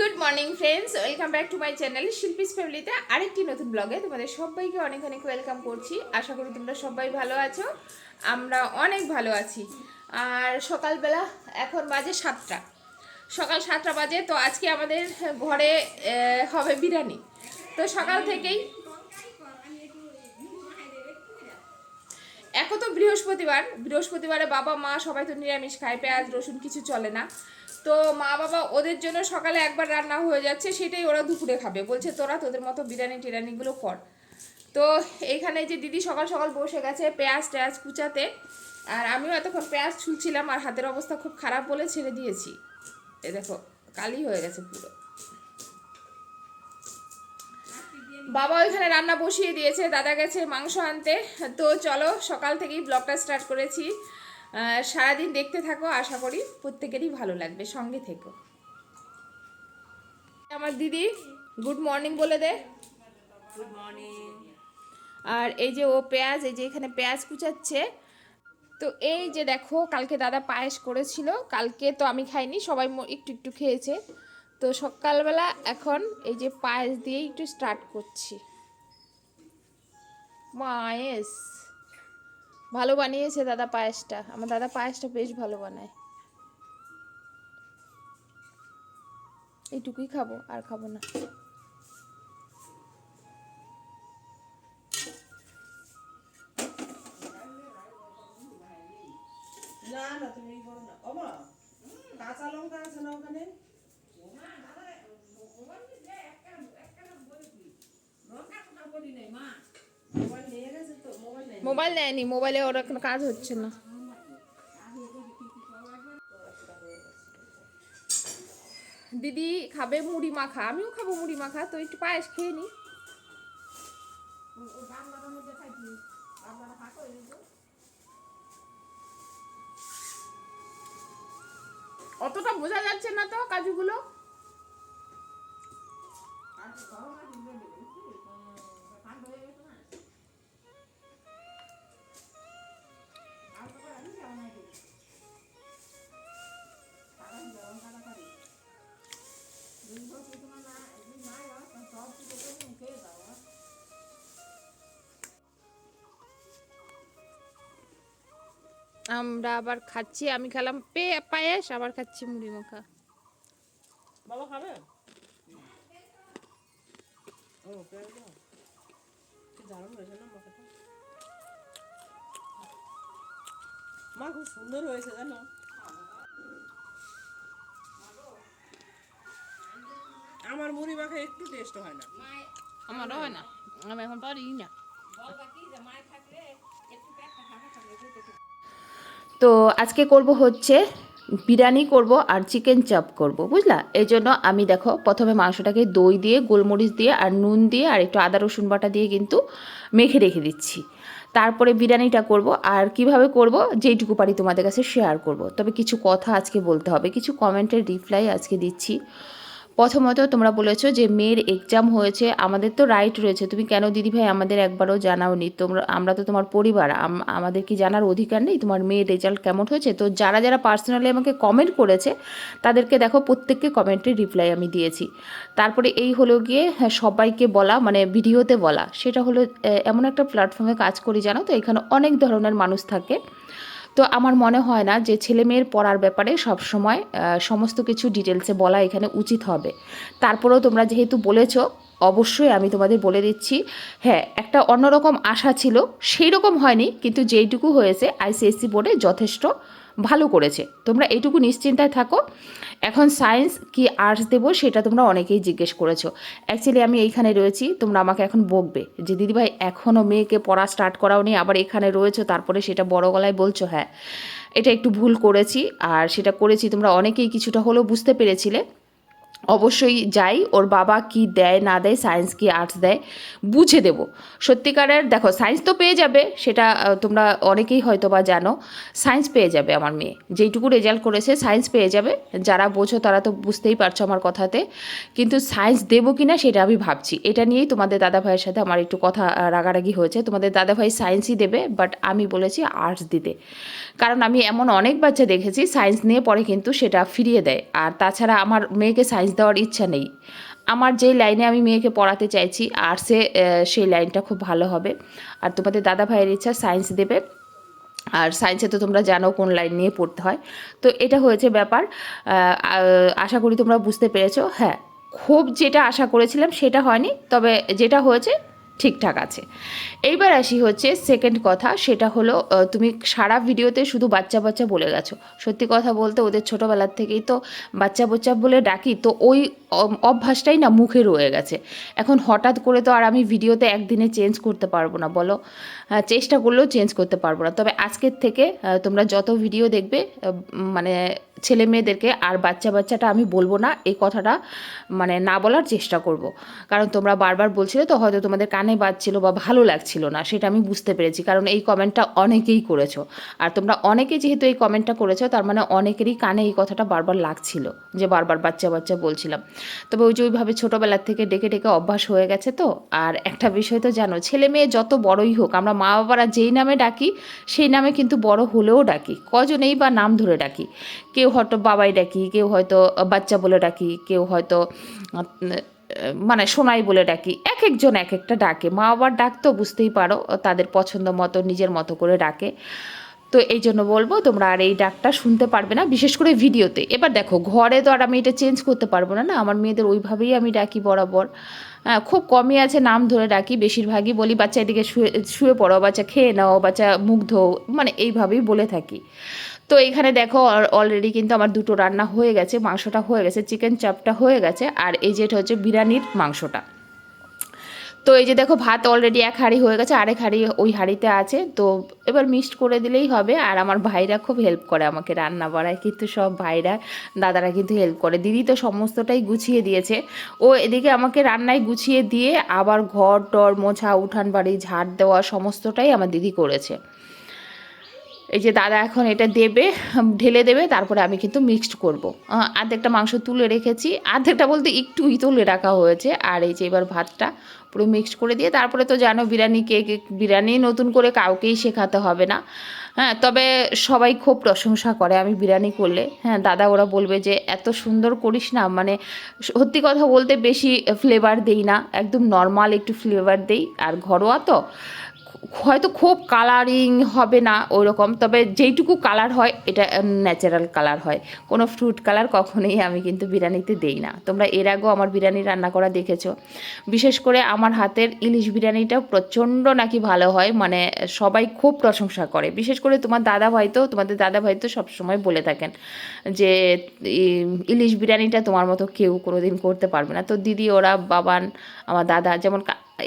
Good morning friends welcome back to my channel Shilpi's ফ্যামিলিতে আরেকটি নতুন ব্লগে তোমাদের সবাইকে অনেক অনেক ওয়েলকাম করছি। আশা করি তোমরা সবাই ভালো আছো, আমরা অনেক ভালো আছি। আর সকালবেলা এখন বাজে সাতটা। সকাল সাতটা বাজে, তো আজকে আমাদের ঘরে হবে বিরিয়ানি। তো সকাল থেকেই এখন তো বৃহস্পতিবার। বৃহস্পতিবারে বাবা, মা সবাই তো নিরামিষ খায় পেঁয়াজ, রসুন, কিছু চলে না। তো মা বাবা ওদের জন্য সকালে একবার রান্না হয়ে যাচ্ছে, সেটাই ওরা দুপুরে খাবে। বলছে, তোরা তোদের মতো বিরিয়ানি টিরানিগুলো কর। তো এইখানে যে দিদি সকাল সকাল বসে গেছে পেঁয়াজ টেয়াজ কুচাতে, আর আমিও এতক্ষণ পেঁয়াজ ছুলছিলাম, আর হাতের অবস্থা খুব খারাপ বলে ছেড়ে দিয়েছি। এ দেখো, কালি হয়ে গেছে পুরো। বাবা ওইখানে রান্না বসিয়ে দিয়েছে, দাদা গেছে মাংস আনতে। তো চলো, সকাল থেকেই ব্লগটা স্টার্ট করেছি। সারাদিন দেখতে থাকো আশা করি প্রত্যেকেরই ভালো লাগবে সঙ্গে থেকো। আমার দিদি গুড মর্নিং বলে দে। গুড মর্নিং আর এই যে ও পেঁয়াজ এই যে এখানে পেঁয়াজ কুচাচ্ছে। তো এই যে দেখো কালকে দাদা পায়েস করেছিল কালকে তো আমি খাইনি সবাই একটু একটু খেয়েছে। তো সকালবেলা এখন এই যে পায়েস দিয়ে একটু স্টার্ট করছি। পায়েস ভালো বানিয়েছে দাদা পায়েসটা। আমার দাদা পায়েসটা বেশ ভালো বানায়। এইটুকুই খাব আর খাব না। না না তুমি করো না কাঁচা লঙ্কা আছে না ওখানে? মোবাইল নেয়নি মোবাইলে ওর কাজ হচ্ছে না। দিদি খাবে মুড়ি মাখা, আমিও খাব মুড়ি মাখা, তো একটু পায়েস খেয়ে নি। অতটা বোঝা যাচ্ছে না তো কাজুগুলো? আমরা আবার খাচ্ছি আমি খেলাম পে পায়েস আবার খাচ্ছি মুড়ি মাখা। বাবা খাবে? ও পেঁয়াজ দাও কি দারুণ হয়েছে না মাখাটা? মা খুব সুন্দর হয়েছে জানো। আমার মুড়ি মাখা একটু টেস্ট হয় না। আমারও হয় না আমি এখন পারি না। তো আজকে করব হচ্ছে বিরিয়ানি করব আর চিকেন চাপ করব, বুঝলা? এই জন্য আমি দেখো প্রথমে মাংসটাকে দই দিয়ে, গোলমরিচ দিয়ে আর নুন দিয়ে আর একটু আদা, রসুন বাটা দিয়ে কিন্তু মেখে রেখে দিচ্ছি। তারপরে বিরিয়ানিটা করব আর কীভাবে করব যেইটুকু পারি তোমাদের কাছে শেয়ার করব। তবে কিছু কথা আজকে বলতে হবে, কিছু কমেন্টের রিপ্লাই আজকে দিচ্ছি। প্রথমত তোমরা বলেছ যে মেয়ের এক্সাম হয়েছে আমাদের তো রাইট রয়েছে। তুমি কেন দিদিভাই আমাদের একবারও জানাওনি? তোমরা আমরা তো তোমার পরিবার আম- আমাদের কি জানার অধিকার নেই? তোমার মেয়ের রেজাল্ট কেমন হয়েছে? তো যারা যারা পার্সোনালি আমাকে কমেন্ট করেছে তাদেরকে দেখো প্রত্যেককে কমেন্টের রিপ্লাই আমি দিয়েছি। তারপরে এই হলো গিয়ে হ্যাঁ, সবাইকে বলা মানে ভিডিওতে বলা। সেটা হলো এমন একটা প্ল্যাটফর্মে কাজ করি জানো তো? এখানে অনেক ধরনের মানুষ থাকে। তো আমার মনে হয় না যে ছেলে মেয়ের পড়ার ব্যাপারে সবসময় সময় সমস্ত কিছু ডিটেলসে বলা এখানে উচিত হবে। তারপরেও তোমরা যেহেতু বলেছ, অবশ্যই আমি তোমাদের বলে দিচ্ছি হ্যাঁ একটা অন্যরকম আশা ছিল সেই রকম হয়নি, কিন্তু যেইটুকু হয়েছে আইসিএসসি বোর্ডে যথেষ্ট ভালো করেছে। তোমরা এটুকু নিশ্চিন্তায় থাকো। এখন সায়েন্স কি আর্টস দেবো সেটা তোমরা অনেকেই জিজ্ঞেস করেছ। অ্যাকচুয়ালি আমি এইখানে রয়েছি, তোমরা আমাকে এখন বকবে যে, দিদিভাই এখনও মেয়েকে পড়া স্টার্ট করাও নেই আবার এখানে রয়েছো, তারপরে সেটা বড় গলায় বলছো? হ্যাঁ এটা একটু ভুল করেছি, আর সেটা করেছি তোমরা অনেকেই কিছুটা হলেও বুঝতে পেরেছিলে। অবশ্যই যাই, ওর বাবা কি দেয়, না দেয় সায়েন্স কি আর্টস দেয়, বুঝে দেব। সত্যিকারের দেখো সায়েন্স তো পেয়ে যাবে, সেটা তোমরা অনেকেই হয়তো বা জানো সায়েন্স পেয়ে যাবে আমার মেয়ে। যেইটুকু রেজাল্ট করেছে সায়েন্স পেয়ে যাবে। যারা বোঝো, তারা তো বুঝতেই পারছ আমার কথাতে। কিন্তু সায়েন্স দেবো কি না সেটা আমি ভাবছি। এটা নিয়েই তোমাদের দাদা ভাইয়ের সাথে আমার একটু কথা রাগারাগি হয়েছে। তোমাদের দাদা ভাই সায়েন্সই দেবে বাট আমি বলেছি আর্টস দিতে। কারণ আমি এমন অনেক বাচ্চা দেখেছি সায়েন্স নিয়ে পরে কিন্তু সেটা ফিরিয়ে দেয়। আর তাছাড়া আমার মেয়েকে সায়েন্স সায়েন্স দেওয়ার ইচ্ছা নেই। আমার যেই লাইনে আমি মেয়েকে পড়াতে চাইছি আর্টসে সেই লাইনটা খুব ভালো হবে। আর তোমাদের দাদা ভাইয়ের ইচ্ছা, সায়েন্স দেবে। আর সায়েন্সে তো তোমরা জানো কোন লাইন নিয়ে পড়তে হয়। তো এটা হয়েছে ব্যাপার। আশা করি তোমরা বুঝতে পেরেছ। হ্যাঁ খুব যেটা আশা করেছিলাম সেটা হয়নি। তবে যেটা হয়েছে ঠিকঠাক আছে। এইবার আসি হচ্ছে সেকেন্ড কথা, সেটা হলো তুমি সারা ভিডিওতে শুধু বাচ্চা বাচ্চা বলে গেছো। সত্যি কথা বলতে ওদের ছোটোবেলার থেকেই তো বাচ্চা বাচ্চা বলে ডাকি, তো ওই অভ্যাসটাই না মুখে রয়ে গেছে। এখন হঠাৎ করে তো আর আমি ভিডিওতে একদিনে চেঞ্জ করতে পারব না, বলো। চেষ্টা করলেও চেঞ্জ করতে পারব না। তবে আজকের থেকে তোমরা যত ভিডিও দেখবে মানে ছেলে মেয়েদেরকে আর বাচ্চা বাচ্চাটা আমি বলব না, এই কথাটা মানে না বলার চেষ্টা করব। কারণ তোমরা বারবার বলছিলে তো হয়তো তোমাদের কানে বাজছিল বা ভালো লাগছিল না, সেটা আমি বুঝতে পেরেছি। কারণ এই কমেন্টটা অনেকেই করেছ। আর তোমরা অনেকে যেহেতু এই কমেন্টটা করেছ, তার মানে অনেকেরই কানে এই কথাটা বারবার লাগছিল, যে বারবার বাচ্চা বাচ্চা বলছিলাম। তবে ওই যে ওইভাবে ছোটোবেলার থেকে ডেকে ডেকে অভ্যাস হয়ে গেছে তো, আর একটা বিষয় তো জানো, ছেলে মেয়ে যত বড়ই হোক, আমরা মা বাবারা যেই নামে ডাকি, সেই নামে কিন্তু বড় হলেও ডাকি, কজনেই বা নাম ধরে ডাকি। কেউ হয়তো বাবাই ডাকি কেউ হয়তো বাচ্চা বলে ডাকি কেউ হয়তো মানে সোনাই বলে ডাকি এক একজন এক একটা ডাকে। মা বাবার ডাক তো বুঝতেই পারো তাদের পছন্দ মতো নিজের মতো করে ডাকে। তো এই জন্য বলব তোমরা আর এই ডাকটা শুনতে পারবে না বিশেষ করে ভিডিওতে। এবার দেখো ঘরে তো আর আমি এটা চেঞ্জ করতে পারব না না? আমার মেয়েদের ওইভাবেই আমি ডাকি বরাবর। হ্যাঁ, খুব কমই আছে নাম ধরে ডাকি বেশিরভাগই বলি বাচ্চা এদিকে শুয়ে শুয়ে পড়ো বাচ্চা খেয়ে নাও বাচ্চা মুগ্ধ মানে এইভাবেই বলে থাকি। তো এখানে দেখো অলরেডি কিন্তু আমার দুটো রান্না হয়ে গেছে, মাংসটা হয়ে গেছে চিকেন চাপটা হয়ে গেছে, আর এই যেটা হচ্ছে বিরিয়ানির মাংসটা। তো এই যে দেখো ভাত অলরেডি এক হাঁড়ি হয়ে গেছে, আরেক হাঁড়ি ওই হাঁড়িতে আছে, তো এবার মিক্সড করে দিলেই হবে, আর আমার ভাইরা খুব হেল্প করে আমাকে রান্না বাড়ায়, কিন্তু সব ভাইরা, দাদারা কিন্তু হেল্প করে। দিদি তো সমস্তটাই গুছিয়ে দিয়েছে, ও এদিকে আমাকে রান্নায় গুছিয়ে দিয়ে আবার ঘর, টর, মোছা উঠান বাড়ি ঝাড় দেওয়া সমস্তটাই আমার দিদি করেছে। এই যে দাদা এখন এটা দেবে ঢেলে দেবে, তারপরে আমি কিন্তু মিক্সড করব। আর্ধেকটা মাংস তুলে রেখেছি। আর্ধেকটা বলতে একটুই তুলে রাখা হয়েছে। আর এই যে এবার ভাতটা পুরো মিক্সড করে দিয়ে, তারপরে তো জানো বিরিয়ানি কে কে- বিরিয়ানি নতুন করে কাউকেই শেখাতে হবে না। হ্যাঁ তবে সবাই খুব প্রশংসা করে আমি বিরিয়ানি করলে। হ্যাঁ দাদা ওরা বলবে যে, এত সুন্দর করিস না। মানে সত্যি কথা বলতে বেশি ফ্লেভার দেই না। একদম নর্মাল একটু ফ্লেভার দেই। আর ঘরোয়া তো। হয়তো খুব কালারিং হবে না ওই রকম তবে যেইটুকু কালার হয়, এটা ন্যাচারাল কালার হয়। কোনো ফ্রুট কালার কখনোই আমি কিন্তু বিরিয়ানিতে দেই না। তোমরা এর আগেও আমার বিরিয়ানি রান্না করা দেখেছ। বিশেষ করে আমার হাতের ইলিশ বিরিয়ানিটা প্রচণ্ড নাকি ভালো হয় মানে সবাই খুব প্রশংসা করে। বিশেষ করে তোমার দাদা ভাই তো, তোমাদের দাদা ভাই তো সবসময় বলে থাকেন যে ইলিশ বিরিয়ানিটা তোমার মতো কেউ কোনো দিন করতে পারবে না। তো দিদি, ওরা, বাবান, আমার দাদা, যেমন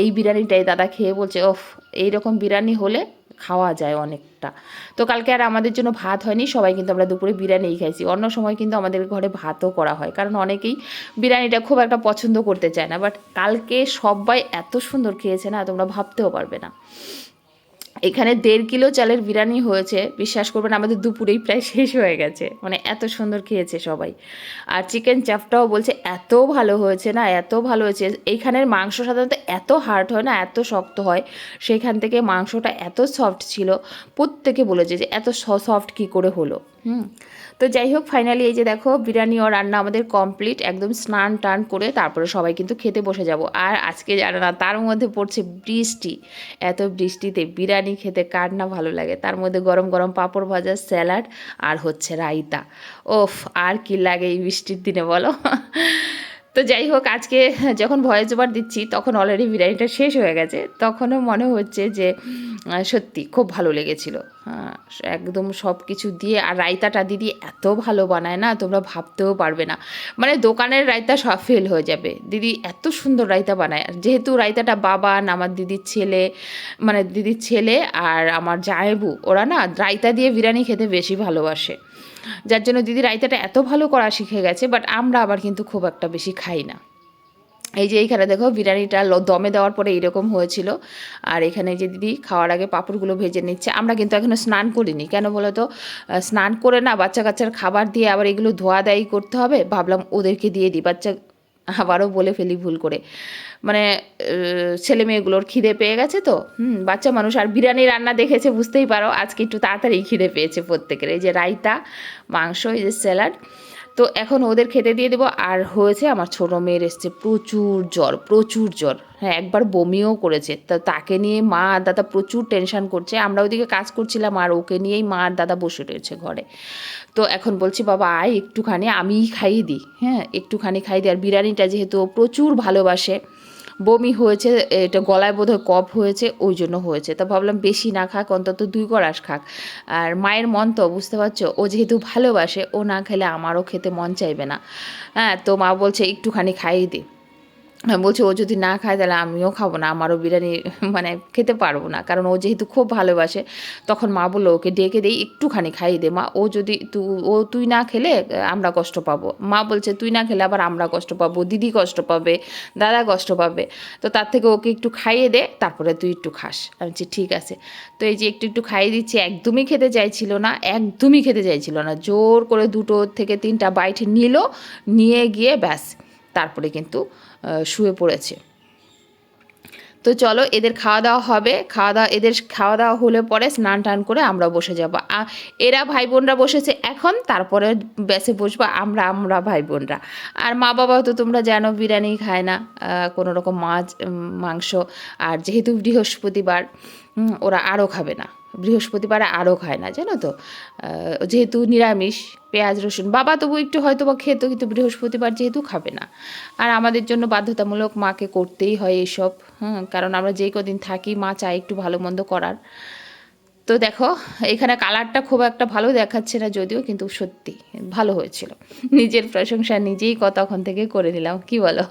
এই বিরিয়ানিটাই দাদা খেয়ে বলছে, ওফ, এইরকম বিরিয়ানি হলে খাওয়া যায় অনেকটা। তো কালকে আর আমাদের জন্য ভাত হয়নি, সবাই কিন্তু আমরা দুপুরে বিরিয়ানি খাইছি। অন্য সময় কিন্তু আমাদের ঘরে ভাতও করা হয়, কারণ অনেকেই বিরিয়ানিটা খুব একটা পছন্দ করতে চায় না। বাট কালকে সবাই এত সুন্দর খেয়েছে না, তোমরা ভাবতেও পারবে না। এখানে দেড় কিলো চালের বিরিয়ানি হয়েছে, বিশ্বাস করবেন আমাদের দুপুরেই প্রায় শেষ হয়ে গেছে। মানে এত সুন্দর খেয়েছে সবাই। আর চিকেন চাপটাও বলছে এত ভালো হয়েছে না, এত ভালো হয়েছে। এইখানের মাংস সাধারণত এত হার্ড হয় না, এত শক্ত হয়, সেখান থেকে মাংসটা এত সফট ছিল, প্রত্যেকে বলেছে যে এত সফট কি করে হলো, হুম। তো যাই হোক ফাইনালি এই যে দেখো, বিরিয়ানি ও রান্না আমাদের কমপ্লিট একদম স্নান টান করে তারপরে সবাই কিন্তু খেতে বসে যাব। আর আজকে জানো না, তার মধ্যে পড়ছে বৃষ্টি। এত বৃষ্টিতে বিরিয়ানি খেতে কার না ভালো লাগে? তার মধ্যে গরম গরম পাঁপড় ভাজা, স্যালাড আর হচ্ছে রায়তা। ওফ, আর কি লাগে এই বৃষ্টির দিনে বলো? তো যাই হোক, আজকে যখন ভয়েস ওভার দিচ্ছি, তখন অলরেডি বিরিয়ানিটা শেষ হয়ে গেছে। তখনও মনে হচ্ছে যে সত্যি খুব ভালো লেগেছিল। একদম সব কিছু দিয়ে, আর রায়তাটা দিদি এত ভালো বানায় না, তোমরা ভাবতেও পারবে না। মানে দোকানের রায়তা সব ফেল হয়ে যাবে। দিদি এত সুন্দর রায়তা বানায়। যেহেতু রায়তাটা বাবান আমার দিদির ছেলে মানে দিদির ছেলে আর আমার জায়েবু ওরা না রায়তা দিয়ে বিরিয়ানি খেতে বেশি ভালোবাসে। যার জন্য দিদি রায়তাটা এত ভালো করা শিখে গেছে বাট আমরা আবার কিন্তু খুব একটা বেশি খাই না। এই যে এইখানে দেখো বিরিয়ানিটা দমে দেওয়ার পরে এইরকম হয়েছিল। আর এখানে যে দিদি খাওয়ার আগে পাপড়গুলো ভেজে নিচ্ছে, আমরা কিন্তু এখনও স্নান করিনি। কেন বলো তো? স্নান করে না বাচ্চা কাচ্চার খাবার দিয়ে আবার এগুলো ধোয়া দায়ী করতে হবে, ভাবলাম ওদেরকে দিয়ে দিই। বাচ্চা আবারও বলে ফেলি ভুল করে। মানে ছেলে মেয়েগুলোর খিদে পেয়ে গেছে তো? হুম, বাচ্চা মানুষ আর বিরিয়ানি রান্না দেখেছে, বুঝতেই পারো। আজকে একটু তাড়াতাড়ি খিদে পেয়েছে প্রত্যেকের। এই যে রায়তা, মাংস, এই যে স্যালাড। তো এখন ওদের খেতে দিয়ে দেবো। আর হয়েছে আমার ছোটো মেয়ের এসছে প্রচুর জ্বর প্রচুর জ্বর। হ্যাঁ একবার বমিও করেছে। তা তাকে নিয়ে মা আর দাদা প্রচুর টেনশান করছে। আমরা ওইদিকে কাজ করছিলাম আর ওকে নিয়েই মা আর দাদা বসে রয়েছে ঘরে। তো এখন বলছি, বাবা, আয় একটুখানি, আমিই খাইয়ে দিই। হ্যাঁ একটুখানি খাইয়ে দিই। আর বিরিয়ানিটা যেহেতু প্রচুর ভালোবাসে বমি হয়েছে, এটা গলায় বোধ হয় কফ হয়েছে, ওই জন্য হয়েছে। তা ভাবলাম বেশি না খাক, অন্তত দুই গড়াস খাক। আর মায়ের মন তো, বুঝতে পারছ? ও যেহেতু ভালোবাসে, ও না খেলে আমারও খেতে মন চাইবে না। হ্যাঁ তো মা বলছে, একটুখানি খাইয়ে দিই বলছি, ও যদি না খায়, তাহলে আমিও খাব না। আমারও বিরিয়ানি মানে খেতে পারব না। কারণ ও যেহেতু খুব ভালোবাসে, তখন মা বলল, ওকে ডেকে দেই একটুখানি খাইয়ে দে। মা, ও যদি তু, ও তুই না খেলে, আমরা কষ্ট পাবো। মা বলছে, তুই না খেলে আবার আমরা কষ্ট পাবো। দিদি কষ্ট পাবে, দাদা কষ্ট পাবে। তো তার থেকে ওকে একটু খাইয়ে দে, তারপরে তুই একটু খাস। আমি বলছি, ঠিক আছে। তো এই যে একটু একটু খাইয়ে দিচ্ছি, একদমই খেতে চাইছিল না, একদমই খেতে চাইছিল না। জোর করে দুটো থেকে তিনটা বাইট নিল, নিয়ে গিয়ে ব্যাস। তারপরে কিন্তু শুয়ে পড়েছে। তো চলো, এদের খাওয়া দাওয়া হবে। খাওয়া দাওয়া, এদের খাওয়া দাওয়া হলে পরে স্নান টান করে আমরা বসে যাব। এরা ভাই বোনরা বসেছে এখন, তারপরে বেসে বসবো আমরা আমরা ভাই বোনরা আর মা বাবা তো তোমরা জানো, বিরিয়ানি খায় না কোনো রকম মাছ মাংস। আর যেহেতু বৃহস্পতিবার ওরা আরও খাবে না। বৃহস্পতিবারে আরও খায় না, জানো তো? যেহেতু নিরামিষ, পেঁয়াজ, রসুন, বাবা তবু একটু হয়তো বা খেতো, কিন্তু বৃহস্পতিবার যেহেতু খাবে না। আর আমাদের জন্য বাধ্যতামূলক মাকে করতেই হয় এসব হ্যাঁ কারণ আমরা যেই কদিন থাকি, মা চাই একটু ভালো মন্দ করার। তো দেখো, এখানে কালারটা খুব একটা ভালো দেখাচ্ছে না যদিও, কিন্তু সত্যি ভালো হয়েছিল। নিজের প্রশংসা নিজেই কতক্ষণ থেকে করে নিলাম, কি বলো?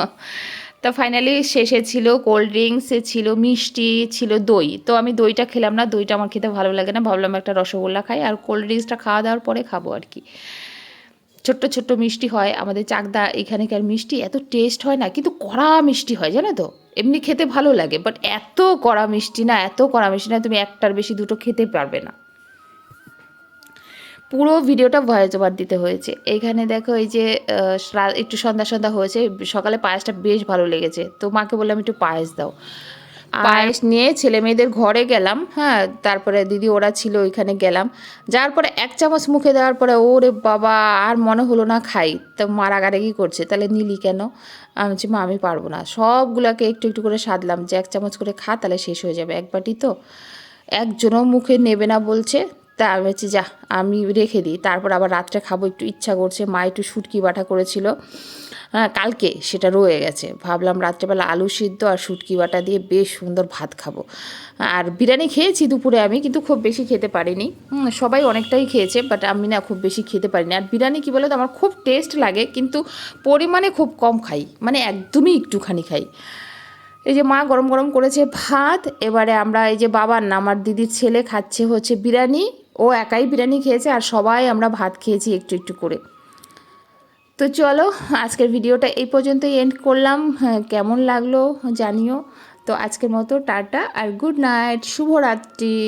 তো ফাইনালি শেষে ছিল কোল্ড ড্রিঙ্কস ছিল মিষ্টি ছিল দই। তো আমি দইটা খেলাম না, দইটা আমার খেতে ভালো লাগে না। ভাবলাম একটা রসগোল্লা খাই আর কোল্ড ড্রিঙ্কসটা খাওয়া দাওয়ার পরে খাব আর কি। ছোট্ট ছোট্ট মিষ্টি হয়। আমাদের চাকদা এখানেকার মিষ্টি এত টেস্ট হয় না, কিন্তু কড়া মিষ্টি হয়, জানো তো? এমনি খেতে ভালো লাগে বাট এত কড়া মিষ্টি না, এত কড়া মিষ্টি না, তুমি একটার বেশি দুটো খেতে পারবে না। পুরো ভিডিওটা ভয়েস ওভার দিতে হয়েছে। এখানে দেখো এই যে একটু সন্ধ্যা সন্ধ্যা হয়েছে, সকালে পায়েসটা বেশ ভালো লেগেছে। তো মাকে বললাম, একটু পায়েস দাও। পায়েস নিয়ে ছেলে মেয়েদের ঘরে গেলাম হ্যাঁ তারপরে দিদি ওরা ছিল, ওইখানে গেলাম। যাওয়ার পরে এক চামচ মুখে দেওয়ার পরে, ওরে বাবা, আর মনে হলো না খাই। তো মা রাগারাগি করছে, তাহলে নিলি কেন? আমি বলছি, মা, আমি পারব না। সবগুলোকে একটু একটু করে সাধলাম, যে এক চামচ করে খা, তাহলে শেষ হয়ে যাবে। এক বাটি তো, একজনও মুখে নেবে না বলছে। তা আমি বলছি যা আমি রেখে দিই। তারপর আবার রাত্রে খাব, একটু ইচ্ছা করছে। মা একটু শুটকি বাটা করেছিল। হ্যাঁ কালকে সেটা রয়ে গেছে। ভাবলাম রাত্রেবেলা আলু সিদ্ধ আর শুটকি বাটা দিয়ে বেশ সুন্দর ভাত খাব। আর বিরিয়ানি খেয়েছি দুপুরে আমি, কিন্তু খুব বেশি খেতে পারিনি। সবাই অনেকটাই খেয়েছে বাট আমি না খুব বেশি খেতে পারিনি। আর বিরিয়ানি কী বলো তো আমার খুব টেস্ট লাগে, কিন্তু পরিমাণে খুব কম খাই। মানে একদমই একটুখানি খাই। এই যে মা গরম গরম করেছে ভাত, এবারে আমরা এই যে বাবার না, আমার দিদির ছেলে খাচ্ছে হচ্ছে বিরিয়ানি। ও একাই বিরিয়ানি খেয়েছে আর সবাই আমরা ভাত খেয়েছি একটু একটু করে। তো চলো আজকের ভিডিওটা এই পর্যন্তই এন্ড করলাম। হ্যাঁ, কেমন লাগল জানিও। তো আজকের মতো টাটা আর গুড নাইট শুভরাত্রি।